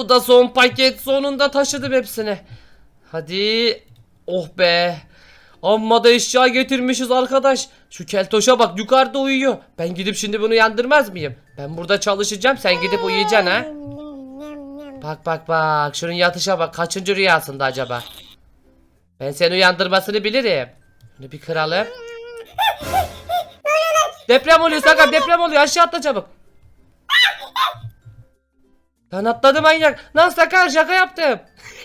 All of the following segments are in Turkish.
Bu da son paket. Sonunda taşıdım hepsini. Hadi. Oh be. Amma da eşya getirmişiz arkadaş. Şu keltoşa bak yukarıda uyuyor. Ben gidip şimdi bunu yandırmaz mıyım? Ben burada çalışacağım sen gidip uyuyacaksın ha. Bak bak bak şunun yatışa bak kaçıncı rüyasında acaba? Ben seni uyandırmasını bilirim. Bunu bir kıralım. Deprem oluyor Sakar deprem oluyor aşağı atla çabuk. Lan atladı manyak. Lan Sakar şaka yaptım.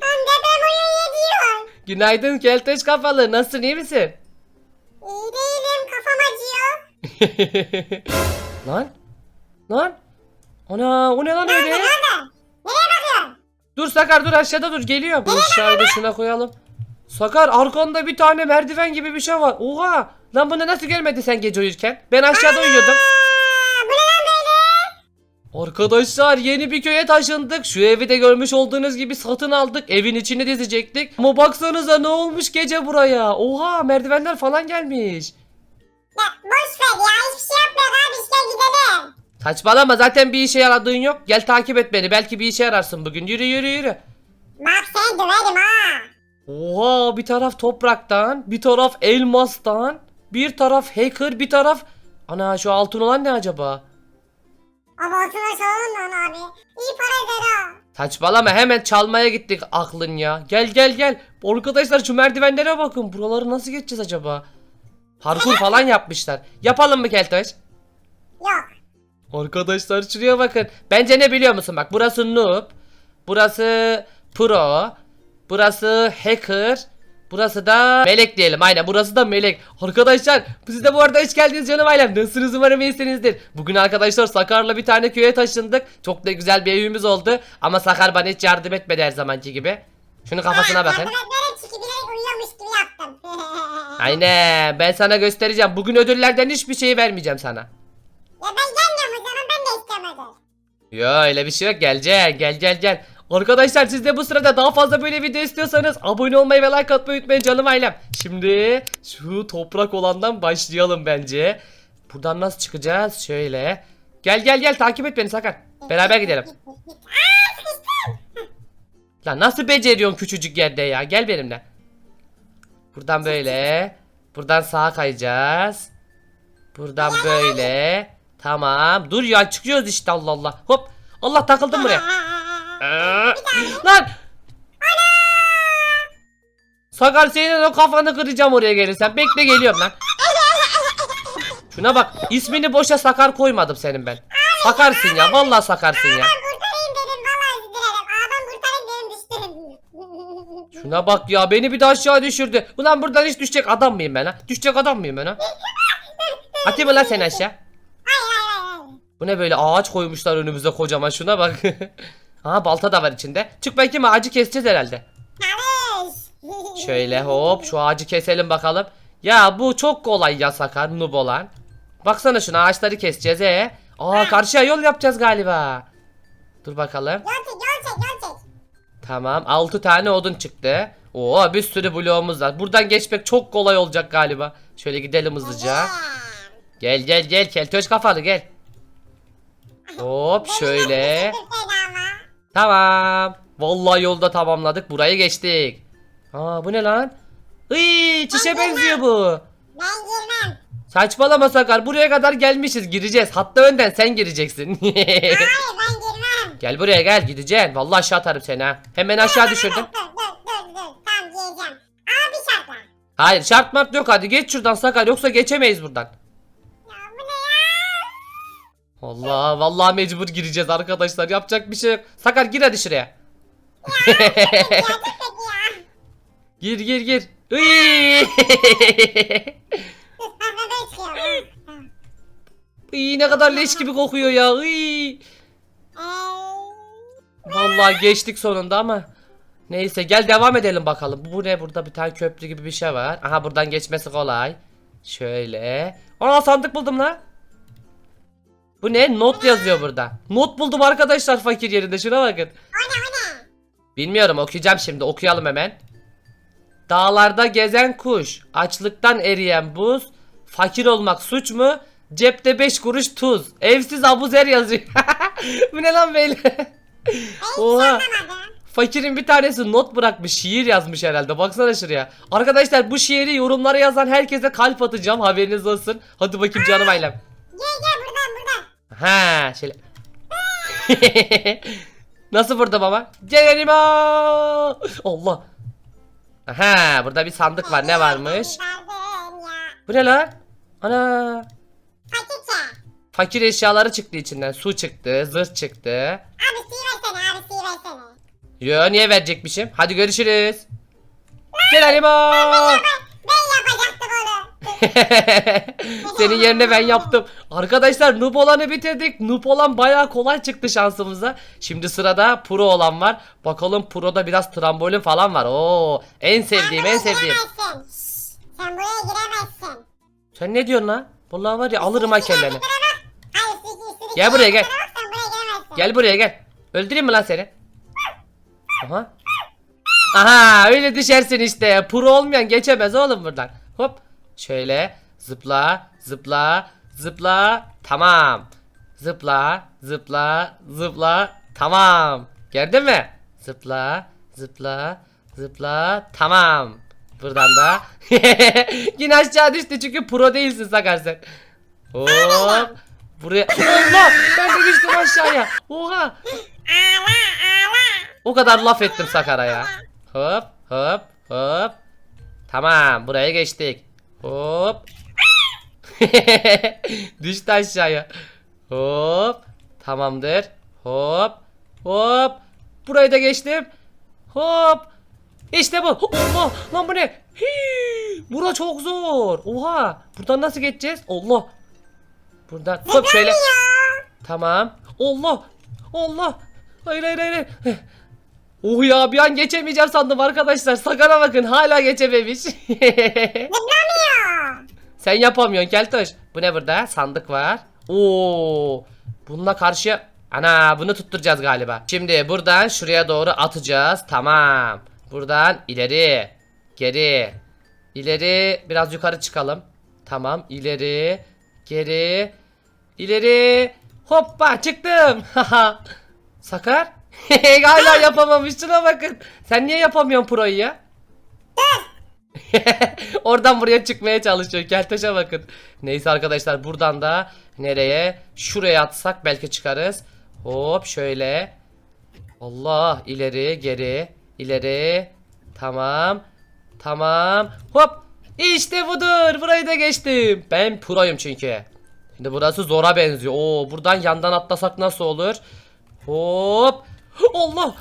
Deprem uyuyor diyor. Günaydın kelteş kafalı nasılsın iyi misin? İyi değilim kafam acıyor. lan? Lan? Ana o ne lan öyle? Nerede? Nereye bakıyorsun? Dur Sakar dur aşağıda dur geliyor. Bu da şuna koyalım. Sakar arkanda bir tane merdiven gibi bir şey var. Oha! Lan buna nasıl gelmedi sen gece uyurken? Ben aşağıda uyuyordum. Arkadaşlar yeni bir köye taşındık. Şu evi de görmüş olduğunuz gibi satın aldık. Evin içini dizecektik. Ama baksanıza ne olmuş gece buraya. Oha merdivenler falan gelmiş. Ya boş ver ya hiçbir şey yapmıyor abi işte gidelim. Saçmalama zaten bir işe yaradığın yok. Gel takip et beni. Belki bir işe yararsın bugün. Yürü yürü yürü. Bak seni döverim ha. Oha bir taraf topraktan, bir taraf elmastan, bir taraf hacker, bir taraf... Ana şu altın olan ne acaba? Ama altına çalalım lan abi. İyi para eder ha. Saçmalama hemen çalmaya gittik aklın ya. Gel gel gel. Arkadaşlar şu merdivenlere bakın. Buraları nasıl geçeceğiz acaba? Parkur falan yapmışlar. Yapalım mı Keltoş? Yok. Arkadaşlar şuraya bakın. Bence ne biliyor musun? Bak burası noob. Burası pro. Burası hacker. Burası da melek diyelim. Aynen burası da melek. Arkadaşlar siz de bu arada hoş geldiniz canım ailem. Nasılsınız umarım iyisinizdir. Bugün arkadaşlar Sakar'la bir tane köye taşındık. Çok da güzel bir evimiz oldu. Ama Sakar bana hiç yardım etmedi her zamanki gibi. Şunun kafasına bakın. Aynen ben sana göstereceğim. Bugün ödüllerden hiçbir şey vermeyeceğim sana. Ya ben gelmiyorum o zaman ben de istemedim. Ya öyle bir şey yok. Geleceksin. Gel gel gel. Arkadaşlar siz de bu sırada daha fazla böyle video istiyorsanız abone olmayı ve like atmayı unutmayın canım ailem. Şimdi şu toprak olandan başlayalım bence. Buradan nasıl çıkacağız? Şöyle. Gel gel gel takip et beni Sakar. Beraber gidelim. Lan nasıl beceriyorsun küçücük yerde ya? Gel benimle. Buradan böyle. Buradan sağa kayacağız. Buradan böyle. Tamam. Dur ya çıkıyoruz işte Allah Allah. Hop. Allah takıldım buraya. Lan! Sakar senin o kafanı kıracağım oraya gelirsen. Bekle geliyorum lan. Şuna bak. ismini boşa Sakar koymadım senin ben. Sakarsın ya. Vallahi sakarsın ya. Şuna bak ya. Beni bir de aşağı düşürdü. Ulan buradan hiç düşecek adam mıyım ben ha? Düşecek adam mıyım ben ha? Atayım mı lan seni aşağı? Bu ne böyle ağaç koymuşlar önümüze kocaman şuna bak. Aha balta da var içinde. Çık bakayım ağacı keseceğiz herhalde. Şöyle hop şu ağacı keselim bakalım. Ya bu çok kolay ya Sakar noob olan. Baksana şuna ağaçları keseceğiz e. Aa karşıya yol yapacağız galiba. Dur bakalım. Yol çek yol çek yol çek. Tamam 6 tane odun çıktı. Oo bir sürü bloğumuz var. Buradan geçmek çok kolay olacak galiba. Şöyle gidelim hızlıca. Gel gel gel keltoş kafalı gel. Hop şöyle. Tamam. Vallahi yolda tamamladık. Burayı geçtik. Aa bu ne lan? Iy çişe benziyor bu. Ben girmem. Saçmalama Sakar. Buraya kadar gelmişiz. Gireceğiz. Hatta önden sen gireceksin. Hayır ben girmem. gel buraya gel. Gideceksin. Vallahi aşağı atarım seni ha. Hemen aşağı düşürdüm. Dur dur dur dur. Tamam gireceğim. Ama bir şartla. Hayır şart mart yok hadi geç şuradan Sakar. Yoksa geçemeyiz buradan. Allah vallahi mecbur gireceğiz arkadaşlar. Yapacak bir şey yok. Sakar gir hadi şuraya. Gir gir gir. Iy. Ne kadar leş gibi kokuyor ya. Iy. Vallahi geçtik sonunda ama. Neyse gel devam edelim bakalım. Bu ne burada bir tane köprü gibi bir şey var. Aha buradan geçmesi kolay. Şöyle. Aa sandık buldum lan. Bu ne? Not yazıyor burada. Not buldum arkadaşlar fakir yerinde. Şuna bakın. O ne o ne? Bilmiyorum okuyacağım şimdi. Okuyalım hemen. Dağlarda gezen kuş, açlıktan eriyen buz, fakir olmak suç mu? Cepte 5 kuruş tuz. Evsiz abuzer yazıyor. Bu ne lan böyle? Oha. Fakirin bir tanesi not bırakmış. Şiir yazmış herhalde. Baksana şuraya. Arkadaşlar bu şiiri yorumlara yazan herkese kalp atacağım. Haberiniz olsun. Hadi bakayım canım ailem. Gel gel. Ha şöyle. Nasıl burada baba? Gelelim Allah. Aha burada bir sandık var. Ne varmış? Bu ne lan? Ana. Fakir eşyaları çıktı içinden. Su çıktı, zırh çıktı. Abi suyu versene abi suyu versene. Yo niye verecekmişim? Hadi görüşürüz. Gelelim Ben yapacaktım onu. Senin yerine ben yaptım. Arkadaşlar noob olanı bitirdik. Noob olan bayağı kolay çıktı şansımıza. Şimdi sırada pro olan var. Bakalım proda biraz trambolin falan var. Oo, en sevdiğim en sevdiğim. giremezsin. Sen buraya giremezsin. Sen ne diyorsun lan? Vallahi var ya alırım ha kelleni. Hayır üstteki üstteki. Gel buraya, gel. Gel buraya gel. Öldüreyim mi lan seni? Aha. Aha öyle düşersin işte. Pro olmayan geçemez oğlum buradan. Hop. Şöyle zıpla zıpla zıpla. Tamam. Zıpla zıpla zıpla. Tamam. Gördün mü? Zıpla zıpla zıpla. Tamam. Buradan da. Yine aşağı düştü çünkü pro değilsin Sakar sen. Hop. Buraya. Allah! Ben de düştüm aşağıya. Oha! O kadar laf ettim Sakar'a ya. Hop hop hop. Tamam buraya geçtik. Hop. Düştü aşağıya. Hop. Tamamdır. Hop. Hop. Burayı da geçtim. Hop. İşte bu. Allah. Lan bu ne? Hii. Bura çok zor. Oha. Buradan nasıl geçeceğiz? Allah. Buradan hop şöyle. Tamam. Allah. Allah. Hayır hayır hayır. Oh ya bir an geçemeyeceğim sandım arkadaşlar. Sakara bakın hala geçememiş. Sen yapamıyorsun Keltoş. Bu ne burada? Sandık var. Oo. Bununla karşı Ana bunu tutturacağız galiba. Şimdi buradan şuraya doğru atacağız. Tamam. Buradan ileri. Geri. İleri. Biraz yukarı çıkalım. Tamam. ileri. Geri. ileri. Hoppa çıktım. Sakar. Hala yapamamış. Şuna bakın. Sen niye yapamıyorsun proyu ya? Oradan buraya çıkmaya çalışıyor. Keltoş'a bakın. Neyse arkadaşlar buradan da nereye? Şuraya atsak belki çıkarız. Hop şöyle. Allah ileri geri ileri. Tamam. Tamam. Hop. İşte budur. Burayı da geçtim. Ben proyum çünkü. Şimdi burası zora benziyor. Oo buradan yandan atlasak nasıl olur? Hop. Allah.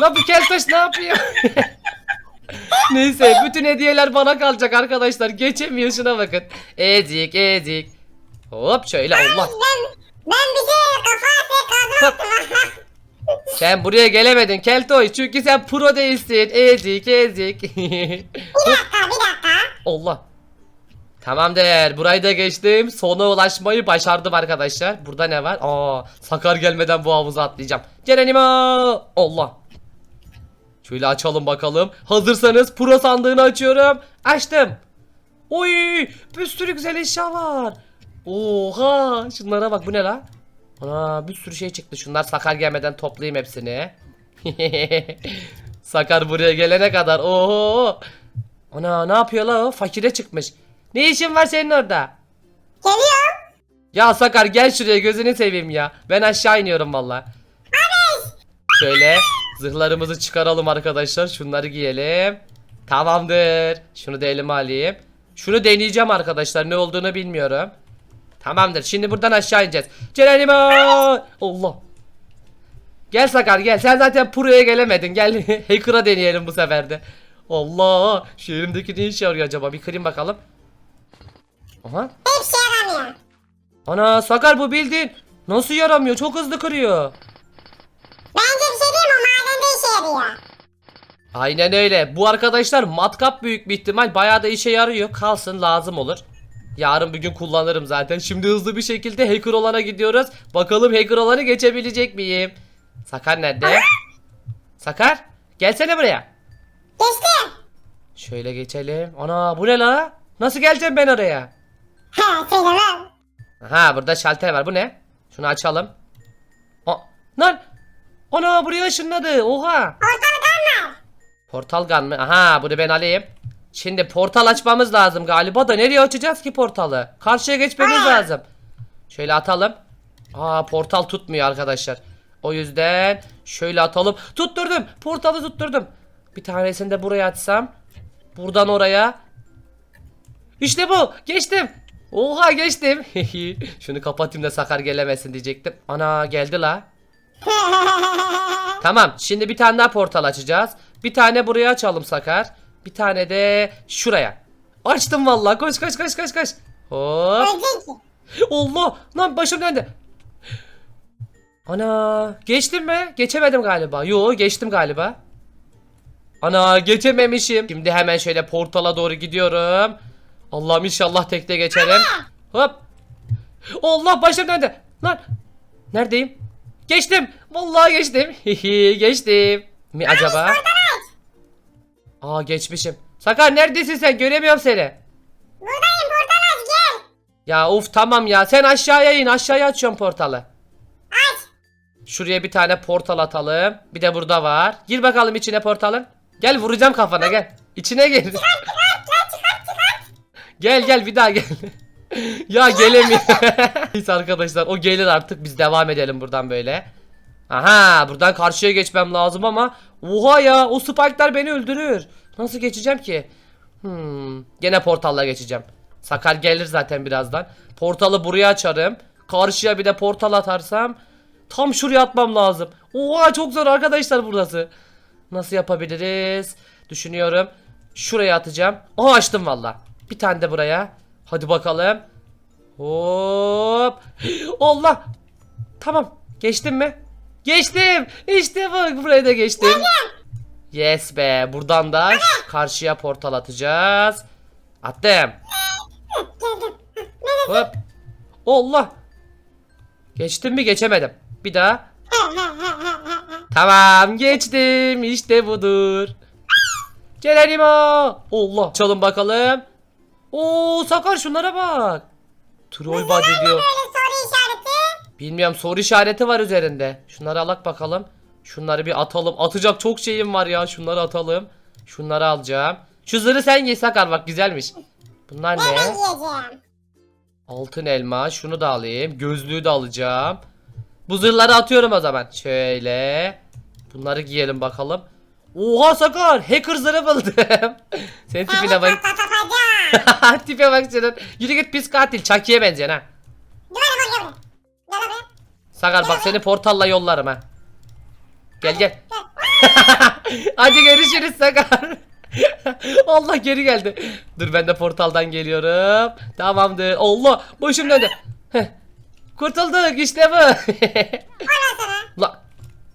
Lan bu keltoş ne yapıyor? Neyse bütün hediyeler bana kalacak arkadaşlar. Geçemiyor şuna bakın. Ezik ezik. Hop şöyle Allah. Ben, ben bir şey kafa kazma. Sen buraya gelemedin Keltoy. Çünkü sen pro değilsin. Ezik ezik. bir dakika bir dakika. Allah. Tamamdır. Burayı da geçtim. Sona ulaşmayı başardım arkadaşlar. Burada ne var? Aa, Sakar gelmeden bu havuza atlayacağım. Cerenimo. Allah. Şöyle açalım bakalım. Hazırsanız pro sandığını açıyorum. Açtım. Oy, bir sürü güzel eşya var. Oha, şunlara bak bu ne la? Ana bir sürü şey çıktı. Şunlar Sakar gelmeden toplayayım hepsini. Sakar buraya gelene kadar. Oho. Ana ne yapıyor la? Fakire çıkmış. Ne işin var senin orada? Geliyorum. Ya Sakar gel şuraya gözünü seveyim ya. Ben aşağı iniyorum valla. Şöyle zırhlarımızı çıkaralım arkadaşlar. Şunları giyelim. Tamamdır. Şunu da elime alayım. Şunu deneyeceğim arkadaşlar. Ne olduğunu bilmiyorum. Tamamdır. Şimdi buradan aşağı ineceğiz. Cerenimo. Allah. Gel Sakar gel. Sen zaten Pro'ya gelemedin. Gel Hacker'a deneyelim bu sefer de. Allah. Şu elimdeki ne işe yarıyor acaba? Bir kırayım bakalım. Aha. Hiçbir şey yaramıyor. Ana Sakar bu bildiğin nasıl yaramıyor? Çok hızlı kırıyor. Bence bir şey mi? O madende işe yarıyor. Aynen öyle. Bu arkadaşlar matkap büyük bir ihtimal bayağı da işe yarıyor. Kalsın lazım olur. Yarın bir gün kullanırım zaten. Şimdi hızlı bir şekilde hacker olana gidiyoruz. Bakalım hacker olanı geçebilecek miyim? Sakar nerede? Sakar gelsene buraya. Geçtim. Şöyle geçelim. Ana bu ne la? Nasıl geleceğim ben oraya? Ha söylemem. Aha burada şalter var. Bu ne? Şunu açalım. O lan. Ana buraya ışınladı. Oha. Ortalık var. Portal gun mı? Aha bunu ben alayım. Şimdi portal açmamız lazım galiba da nereye açacağız ki portalı? Karşıya geçmemiz lazım. Şöyle atalım. Aa portal tutmuyor arkadaşlar. O yüzden şöyle atalım. Tutturdum. Portalı tutturdum. Bir tanesini de buraya açsam. Buradan oraya. İşte bu. Geçtim. Oha geçtim. Şunu kapatayım da Sakar gelemesin diyecektim. Ana geldi la. Tamam şimdi bir tane daha portal açacağız. Bir tane buraya açalım Sakar. Bir tane de şuraya. Açtım vallahi. Koş koş koş koş koş. Hop. Allah lan başım döndü. Ana geçtim mi? Geçemedim galiba. Yo geçtim galiba. Ana geçememişim. Şimdi hemen şöyle portala doğru gidiyorum. Allah'ım inşallah tekte geçerim. Hop. Allah başım döndü. Lan. Neredeyim? Geçtim. Vallahi geçtim. Hihi geçtim. Mi acaba? Aa geçmişim. Sakar neredesin sen? Göremiyorum seni. Buradayım portal aç gel. Ya uf tamam ya. Sen aşağıya in. Aşağıya açıyorum portalı. Aç. Şuraya bir tane portal atalım. Bir de burada var. Gir bakalım içine portalın. Gel vuracağım kafana gel. İçine gir. Gel gel bir daha gel. ya gelemiyor. Neyse arkadaşlar o gelir artık biz devam edelim buradan böyle. Aha buradan karşıya geçmem lazım ama oha ya o spike'lar beni öldürür. Nasıl geçeceğim ki? Hmm, gene portalla geçeceğim. Sakar gelir zaten birazdan. Portalı buraya açarım. Karşıya bir de portal atarsam tam şuraya atmam lazım. Oha çok zor arkadaşlar burası. Nasıl yapabiliriz? Düşünüyorum. Şuraya atacağım. Aha açtım valla. Bir tane de buraya. Hadi bakalım. Hop. Allah. Tamam. Geçtim mi? Geçtim. İşte bak buraya da geçtim. Yes be. Buradan da karşıya portal atacağız. Attım. Hop. Allah. Geçtim mi geçemedim. Bir daha. Tamam geçtim. İşte budur. Gelenimo. Allah. Çalın bakalım. Oo Sakar şunlara bak. Troll body diyor. Böyle soru işareti. Bilmiyorum soru işareti var üzerinde. Şunları alak bakalım. Şunları bir atalım. Atacak çok şeyim var ya. Şunları atalım. Şunları alacağım. Şu zırhı sen giy Sakar bak güzelmiş. Bunlar Ben ne? yiyeceğim. Altın elma. Şunu da alayım. Gözlüğü de alacağım. Bu zırhları atıyorum o zaman. Şöyle. Bunları giyelim bakalım. Oha Sakar. Hacker zırhı buldum. Senin Seni tipine bak. patlatacağım. Tipe bak senin. Yürü git pis katil. Çakiye benziyorsun ha. Hadi bak gel buraya. Gel buraya. Sakar bak seni portalla yollarım ha. Gel gel. Hadi görüşürüz Sakar. Allah geri geldi. Dur ben de portaldan geliyorum. Tamamdır. Allah başım döndü. Heh. Kurtulduk işte bu. La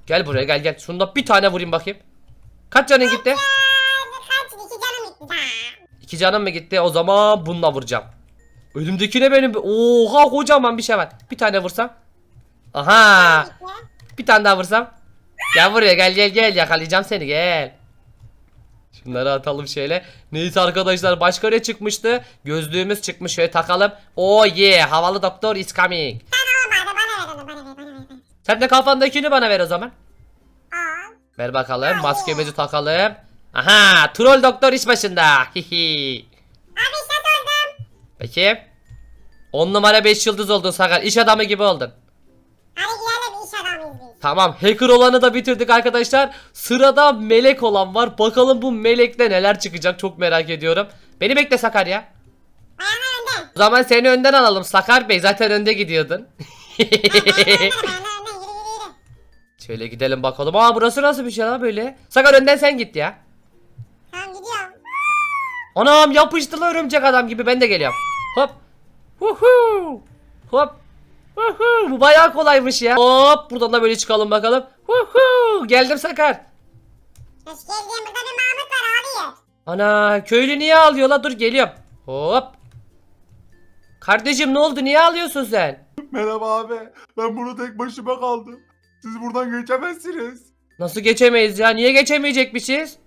gel buraya gel gel. Şunda bir tane vurayım bakayım. Kaç canın gitti? Kaç iki canım gitti. İki canım mı gitti? O zaman bununla vuracağım. Ölümdeki ne benim? Oha kocaman bir şey var. Bir tane vursam. Aha. Bir tane daha vursam. Gel buraya gel gel gel yakalayacağım seni gel. Şunları atalım şöyle. Neyse arkadaşlar başka ne çıkmıştı? Gözlüğümüz çıkmış şöyle takalım. Oh yeah havalı doktor is coming. Sen de kafandakini bana ver o zaman. Ver bakalım maskemizi takalım. Aha troll doktor iş başında. Hihi. Abi işte oldum. Peki. 10 numara 5 yıldız oldun Sakar. İş adamı gibi oldun. Hadi gidelim iş adamıyız biz. Tamam hacker olanı da bitirdik arkadaşlar. Sırada melek olan var. Bakalım bu melekte neler çıkacak çok merak ediyorum. Beni bekle Sakar ya. Ayağına önden. O zaman seni önden alalım Sakar Bey. Zaten önde gidiyordun. Şöyle gidelim bakalım. Aa burası nasıl bir şey lan böyle? Sakar önden sen git ya. Anam yapıştılar örümcek adam gibi ben de geliyorum. Hop. Huhu. Hop. Huhu. Bu bayağı kolaymış ya. Hop buradan da böyle çıkalım bakalım. Huhu. Geldim Sakar. Hoş geldin burada bir Mahmut var ağlıyor. Ana köylü niye ağlıyor la dur geliyorum. Hop. Kardeşim ne oldu niye ağlıyorsun sen? Merhaba abi. Ben burada tek başıma kaldım. Siz buradan geçemezsiniz. Nasıl geçemeyiz ya niye geçemeyecekmişiz?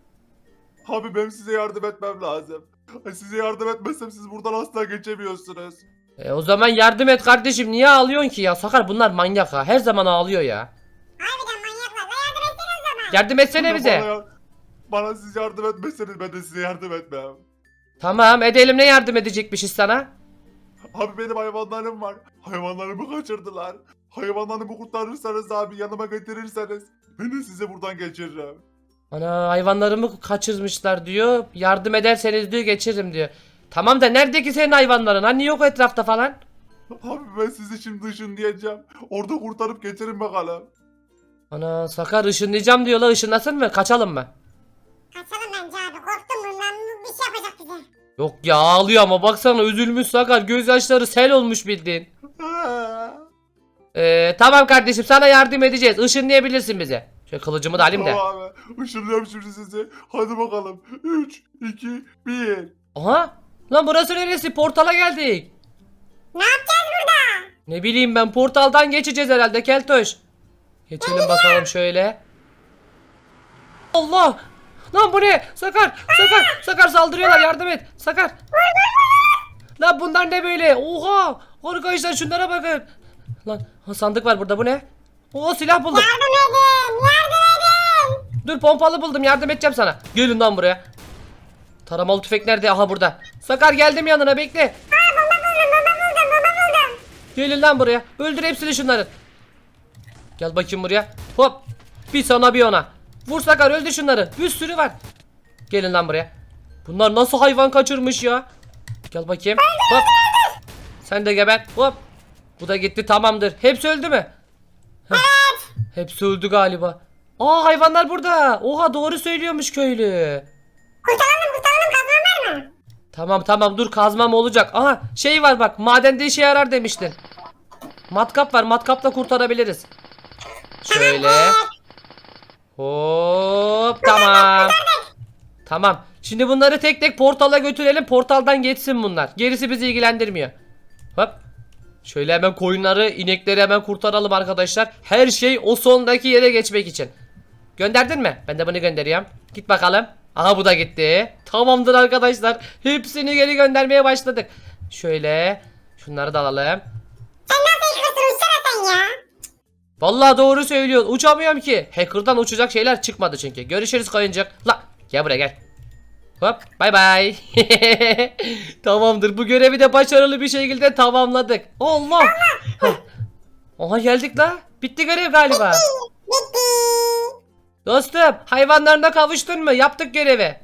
Abi benim size yardım etmem lazım. Size yardım etmezsem siz buradan asla geçemiyorsunuz. E, o zaman yardım et kardeşim. Niye ağlıyorsun ki ya? Sakar bunlar manyak ha. Her zaman ağlıyor ya. Harbiden manyaklar. La yardım etsene o zaman. Yardım etsene Bana, bize. ya- bana siz yardım etmezseniz ben de size yardım etmem. Tamam edelim ne yardım edecekmişiz sana? Abi benim hayvanlarım var. Hayvanlarımı kaçırdılar. Hayvanlarımı kurtarırsanız abi yanıma getirirseniz ben de size buradan geçiririm. Ana hayvanlarımı kaçırmışlar diyor. Yardım ederseniz diyor geçiririm diyor. Tamam da nerede ki senin hayvanların? Hani yok etrafta falan? Abi ben sizi şimdi ışınlayacağım. Orada kurtarıp getirin bakalım. Ana Sakar ışınlayacağım diyor la ışınlasın mı? Kaçalım mı? Kaçalım bence abi. Korktum bundan. Bir şey yapacak bize. Yok ya ağlıyor ama baksana üzülmüş Sakar gözyaşları sel olmuş bildiğin. Ee, tamam kardeşim sana yardım edeceğiz. Işınlayabilirsin bizi. Şöyle kılıcımı da alayım da. Tamam abi. Işınlıyorum şimdi sizi. Hadi bakalım. 3, 2, 1. Aha. Lan burası neresi? Portala geldik. Ne yapacağız burada? Ne bileyim ben portaldan geçeceğiz herhalde Keltoş. Geçelim bakalım şöyle. Allah! Lan bu ne? Sakar! Sakar! Sakar saldırıyorlar yardım et. Sakar! Lan bunlar ne böyle? Oha! Arkadaşlar şunlara bakın. Lan ha, sandık var burada bu ne? Oo silah buldum. Yardım. Dur pompalı buldum yardım edeceğim sana. Gelin lan buraya. Taramalı tüfek nerede? Aha burada. Sakar geldim yanına bekle. Aa bomba buldum. Bomba buldum. Bomba buldum. Gelin lan buraya. Öldür hepsini şunların. Gel bakayım buraya. Hop. Bir sana bir ona. Vur Sakar öldür şunları. Bir sürü var. Gelin lan buraya. Bunlar nasıl hayvan kaçırmış ya? Gel bakayım. Hop. Sen de geber. Hop. Bu da gitti tamamdır. Hepsi öldü mü? Heh. Hepsi öldü galiba. Aa hayvanlar burada. Oha doğru söylüyormuş köylü. Kurtaralım kurtaralım. Kazman var mı? Tamam tamam dur kazmam olacak. Aha şey var bak madende işe yarar demiştin. Matkap var matkapla kurtarabiliriz. Şöyle. Hop tamam. Tamam. Şimdi bunları tek tek portala götürelim. Portaldan geçsin bunlar. Gerisi bizi ilgilendirmiyor. Hop. Şöyle hemen koyunları, inekleri hemen kurtaralım arkadaşlar. Her şey o sondaki yere geçmek için. Gönderdin mi? Ben de bunu gönderiyorum. Git bakalım. Aha bu da gitti. Tamamdır arkadaşlar. Hepsini geri göndermeye başladık. Şöyle. Şunları da alalım. Sen nasıl yıkırsın? Uçsana sen ya. Vallahi doğru söylüyorsun. Uçamıyorum ki. Hacker'dan uçacak şeyler çıkmadı çünkü. Görüşürüz koyuncuk. La gel buraya gel. Hop bay bay. Tamamdır. Bu görevi de başarılı bir şekilde tamamladık. Allah. Heh. Aha geldik la. Bitti görev galiba. Bitti. Dostum hayvanlarına kavuştun mu? Yaptık görevi.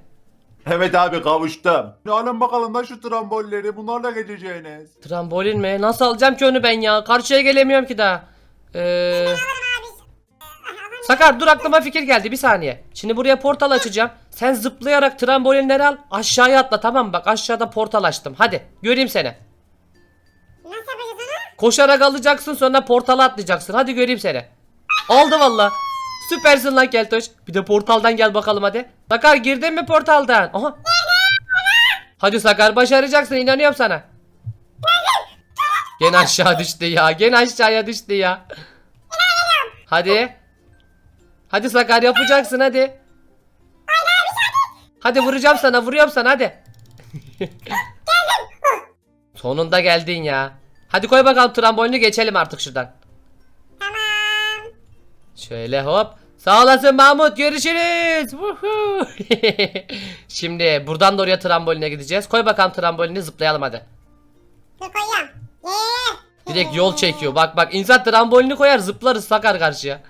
Evet abi kavuştum. Alın bakalım da şu trambolleri. Bunlarla geçeceğiniz. Trambolin mi? Nasıl alacağım ki onu ben ya? Karşıya gelemiyorum ki daha. Ee, Sakar dur aklıma fikir geldi bir saniye. Şimdi buraya portal açacağım. Sen zıplayarak trambolinleri al aşağıya atla tamam mı? Bak aşağıda portal açtım. Hadi göreyim seni. Nasıl yapacağız onu? Koşarak alacaksın sonra portala atlayacaksın. Hadi göreyim seni. Aldı valla. Süpersin lan Keltoş. Bir de portaldan gel bakalım hadi. Sakar girdin mi portaldan? Aha. Hadi Sakar başaracaksın inanıyorum sana. Gene aşağı düştü ya. Gene aşağıya düştü ya. Hadi. Hadi Sakar yapacaksın hadi. Hadi vuracağım sana vuruyorum sana hadi. Sonunda geldin ya. Hadi koy bakalım trambolini geçelim artık şuradan. Şöyle hop. Sağ olasın Mahmut görüşürüz. Şimdi buradan da oraya tramboline gideceğiz. Koy bakalım trambolini zıplayalım hadi. Dur koyuyorum. Direkt yol çekiyor. Bak bak insan trambolini koyar zıplarız sakar karşıya.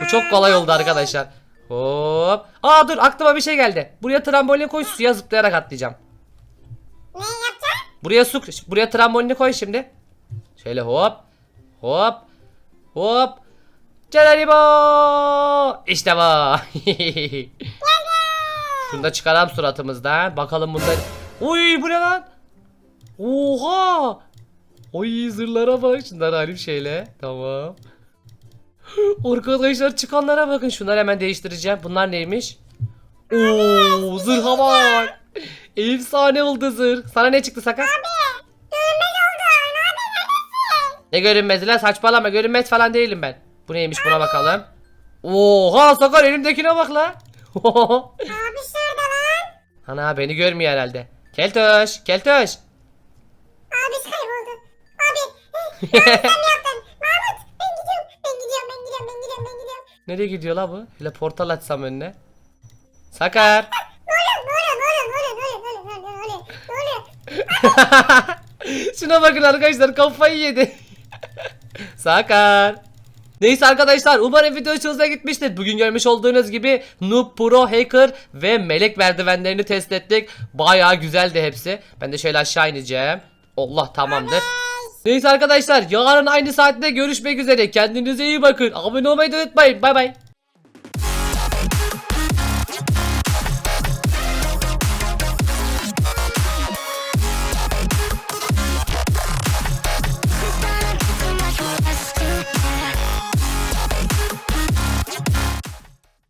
Bu çok kolay oldu arkadaşlar. Hop. Aa dur aklıma bir şey geldi. Buraya trambolini koy suya zıplayarak atlayacağım. Ne yapacağız? Buraya su buraya trambolini koy şimdi. Şöyle hop. Hop. Hop. Canaribo. İşte bu. Şunu da çıkaralım suratımızda. Bakalım bunlar. Uy bu ne lan? Oha. Oy zırlara bak. Şunları alayım şöyle. Tamam. Arkadaşlar çıkanlara bakın. Şunları hemen değiştireceğim. Bunlar neymiş? Oo zırha bak. Efsane oldu zırh. Sana ne çıktı Sakar? Görünmez oldu. Yapayım? Neredesin? Ne görünmezi lan saçmalama görünmez falan değilim ben. Bu neymiş buna bakalım. Oha Sakar elimdekine bak la. Abi şurada lan. Ana beni görmüyor herhalde. Keltoş, Keltoş. Abi kayboldu. Sen yaptın. Mahmut ben gidiyorum. Ben gidiyorum ben gidiyorum ben gidiyorum ben gidiyorum. Nereye gidiyor la bu? Hele portal açsam önüne. Sakar. Şuna bakın arkadaşlar kafayı yedi. Sakar. Neyse arkadaşlar umarım video hoşunuza gitmiştir. Bugün görmüş olduğunuz gibi Noob Pro Hacker ve melek merdivenlerini test ettik. Bayağı güzeldi hepsi. Ben de şöyle aşağı ineceğim. Allah tamamdır. Neyse arkadaşlar yarın aynı saatte görüşmek üzere. Kendinize iyi bakın. Abone olmayı da unutmayın. Bay bay.